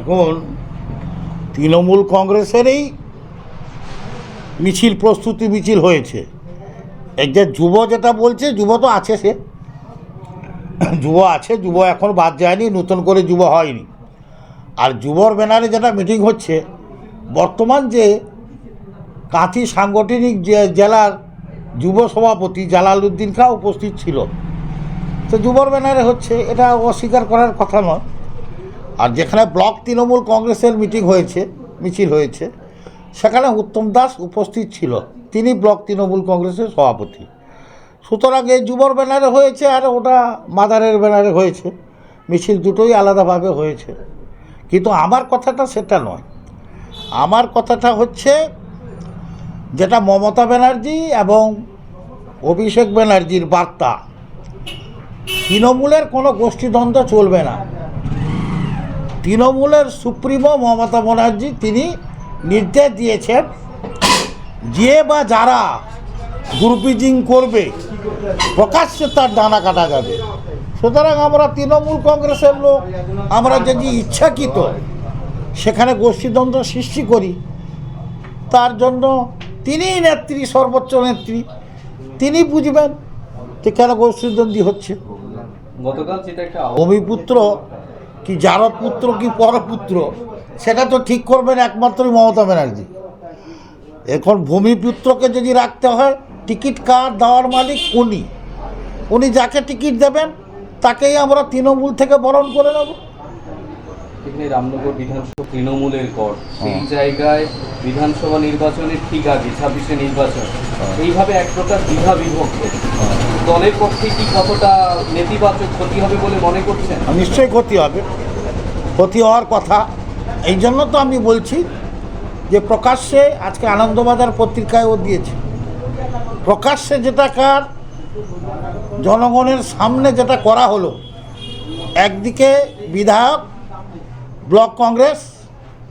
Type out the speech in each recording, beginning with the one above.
এখন তৃণমূল কংগ্রেসেরই মিছিল, প্রস্তুতি মিছিল হয়েছে। এই যে যুব যেটা বলছে, যুব তো আছে সে। যুব আছে, যুব এখন বাদ যায়নি, নতুন করে যুব হয়নি। আর যুবর ব্যানারে যেটা মিটিং হচ্ছে, বর্তমান যে কাঁথি সাংগঠনিক জেলার যুব সভাপতি জালালউদ্দিন খাঁ উপস্থিত ছিল। তো যুবর ব্যানারে হচ্ছে, এটা অস্বীকার করার কথা নয়। আর যেখানে ব্লক তৃণমূল কংগ্রেসের মিটিং হয়েছে, মিছিল হয়েছে, সেখানে উত্তম দাস উপস্থিত ছিল। তিনি ব্লক তৃণমূল কংগ্রেসের সভাপতি। সুতরাং এই যুবর ব্যানারে হয়েছে আর ওটা মাদারের ব্যানারে হয়েছে। মিছিল দুটোই আলাদাভাবে হয়েছে। কিন্তু আমার কথাটা সেটা নয়। আমার কথাটা হচ্ছে যেটা মমতা ব্যানার্জি এবং অভিষেক ব্যানার্জির বার্তা। তৃণমূলের কোনো গোষ্ঠীদ্বন্দ্ব চলবে না। তৃণমূলের সুপ্রিমো মমতা ব্যানার্জি তিনি নির্দেশ দিয়েছেন যে বা যারা গ্রুপিজিং করবে প্রকাশ্যে তার ডানা কাটা যাবে। সুতরাং আমরা তৃণমূল কংগ্রেসের লোক আমরা যদি ইচ্ছাকৃত সেখানে গোষ্ঠীদ্বন্দ্ব সৃষ্টি করি তার জন্য তিনিই নেত্রী সর্বোচ্চ নেত্রী। তিনি বুঝবেন যে কেন গোষ্ঠীদ্বন্দ্বী হচ্ছে। ভূমিপুত্র কি পুত্র কি পরপুত্র সেটা তো ঠিক করবেন একমাত্রই মমতা ব্যানার্জি। এখন ভূমিপুত্রকে যদি রাখতে হয় টিকিট কার দেওয়ার মালিক উনি। উনি যাকে টিকিট দেবেন তাকেই আমরা তৃণমূল থেকে বরণ করে নেব। রামনগর বিধানসভা তৃণমূলের গড় সেই জায়গায় বিধানসভা নির্বাচনের ঠিক আগে ছাব্বিশে নির্বাচন। এইভাবে এক প্রকার দ্বিধা বিভক্ত। দলের পক্ষে কি কতটা নেতিবাচক ক্ষতি হবে বলে মনে করছেন? নিশ্চয়ই ক্ষতি হবে। ক্ষতি হওয়ার কথা। এই জন্য তো আমি বলছি যে প্রকাশ্যে আজকে আনন্দবাজার পত্রিকায় ও দিয়েছে। প্রকাশ্যে যেটা কার জনগণের সামনে যেটা করা হলো, একদিকে বিধায়ক, ব্লক কংগ্রেস,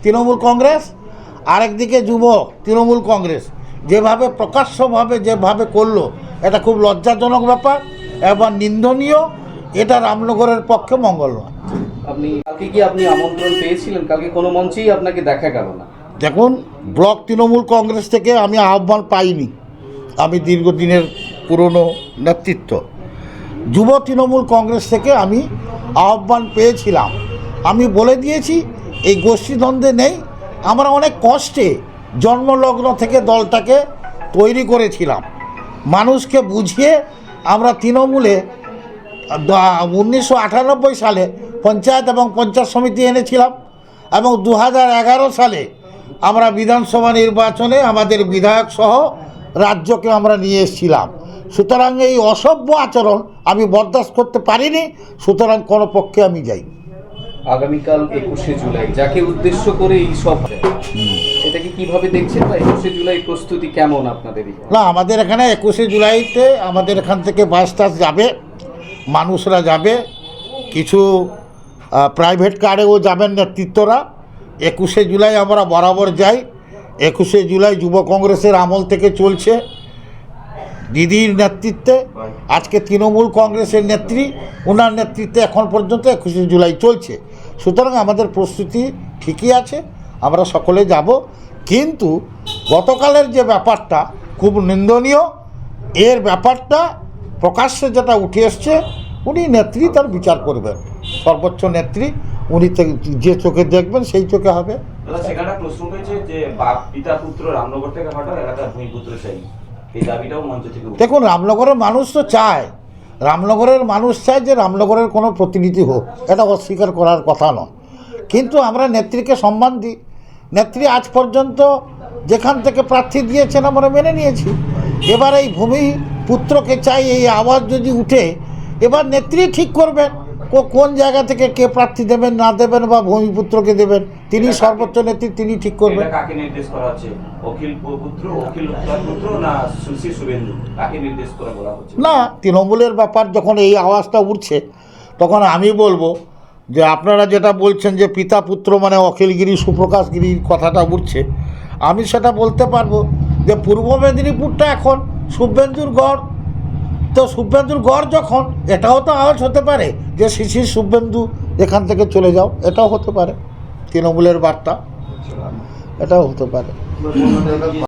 তৃণমূল কংগ্রেস, আরেকদিকে যুব তৃণমূল কংগ্রেস, যেভাবে প্রকাশ্যভাবে, যেভাবে করল এটা খুব লজ্জাজনক ব্যাপার এবং নিন্দনীয় এটা রামনগরের পক্ষে মঙ্গল নয় আপনি কালকে কি আপনি আমন্ত্রণ পেয়েছিলেন? কালকে কোনো মঞ্চেই আপনাকে দেখা গেল না। দেখুন ব্লক তৃণমূল কংগ্রেস থেকে আমি আহ্বান পাইনি। আমি দীর্ঘদিনের পুরনো নেতৃত্ব। যুব তৃণমূল কংগ্রেস থেকে আমি আহ্বান পেয়েছিলাম। আমি বলে দিয়েছি এই গোষ্ঠীদ্বন্দ্বে নেই। আমরা অনেক কষ্টে জন্মলগ্ন থেকে দলটাকে তৈরি করেছিলাম। মানুষকে বুঝিয়ে আমরা তৃণমূলে উনিশশো আটানব্বই সালে পঞ্চায়েত এবং পঞ্চায়েত সমিতি এনেছিলাম এবং দু হাজার এগারো সালে আমরা বিধানসভা নির্বাচনে আমাদের বিধায়ক সহ রাজ্যকে আমরা নিয়ে এসেছিলাম। সুতরাং এই অসভ্য আচরণ আমি বরদাস্ত করতে পারিনি সুতরাং কোনো পক্ষে আমি যাই আগামীকাল একুশে জুলাই যাকে উদ্দেশ্য করে এই সব কীভাবে দেখছেন বা একুশে জুলাই প্রস্তুতি কেমন আপনাদের না, আমাদের এখানে একুশে জুলাইতে আমাদের এখান থেকে বাস টাস যাবে, মানুষরা যাবে, কিছু প্রাইভেট কারেও যাবেন নেতৃত্বরা। একুশে জুলাই আমরা বরাবর যাই। একুশে জুলাই যুব কংগ্রেসের আমল থেকে চলছে দিদির নেতৃত্বে। আজকে তৃণমূল কংগ্রেসের নেত্রী ওনার নেতৃত্বে এখন পর্যন্ত একুশে জুলাই চলছে। সুতরাং আমাদের প্রস্তুতি ঠিকই আছে। আমরা সকলে যাব। কিন্তু গতকালের যে ব্যাপারটা খুব নিন্দনীয় এর ব্যাপারটা প্রকাশ্যে যেটা উঠে এসছে উনি নেত্রী তার বিচার করবেন। সর্বোচ্চ নেত্রী উনি যে চোখে দেখবেন সেই চোখে হবে। সেখানে প্রশ্ন উঠেছে যে পিতা পুত্র রামনগর থেকে হঠাৎ এলাকার ভূমিপুত্র চাই এই দাবিটাও মঞ্চ থেকে দেখুন রামনগরের মানুষ তো চায়। রামনগরের মানুষ চায় যে রামনগরের কোনো প্রতিনিধি হোক। এটা অস্বীকার করার কথা নয়। কিন্তু আমরা নেত্রীকে সম্মান দিই। নেত্রী আজ পর্যন্ত যেখান থেকে প্রার্থী দিয়েছেন আমরা মেনে নিয়েছি। এবার এই ভূমি পুত্রকে চাই এই আওয়াজ যদি উঠে এবার নেত্রী ঠিক করবেন কোন জায়গা থেকে কে প্রার্থী দেবেন না দেবেন বা ভূমিপুত্রকে দেবেন। তিনি সর্বোচ্চ নেত্রী তিনি ঠিক করবেন। কাকে নির্দেশ করা হচ্ছে? অখিল পুত্র অখিল পুত্র না সুশী শুভেন্দু? কাকে নির্দেশ করে বলা হচ্ছে? না তৃণমূলের ব্যাপার যখন এই আওয়াজটা উঠছে তখন আমি বলব যে আপনারা যেটা বলছেন যে পিতা পুত্র মানে অখিলগিরি, সুপ্রকাশগিরির কথাটা উঠছে, আমি সেটা বলতে পারব যে পূর্ব মেদিনীপুরটা এখন শুভেন্দুর গড়। তো শুভেন্দুর গড় যখন, এটাও তো আওয়াজ হতে পারে যে শিশির শুভেন্দু এখান থেকে চলে যাও, এটাও হতে পারে, তৃণমূলের বার্তা, এটাও হতে পারে।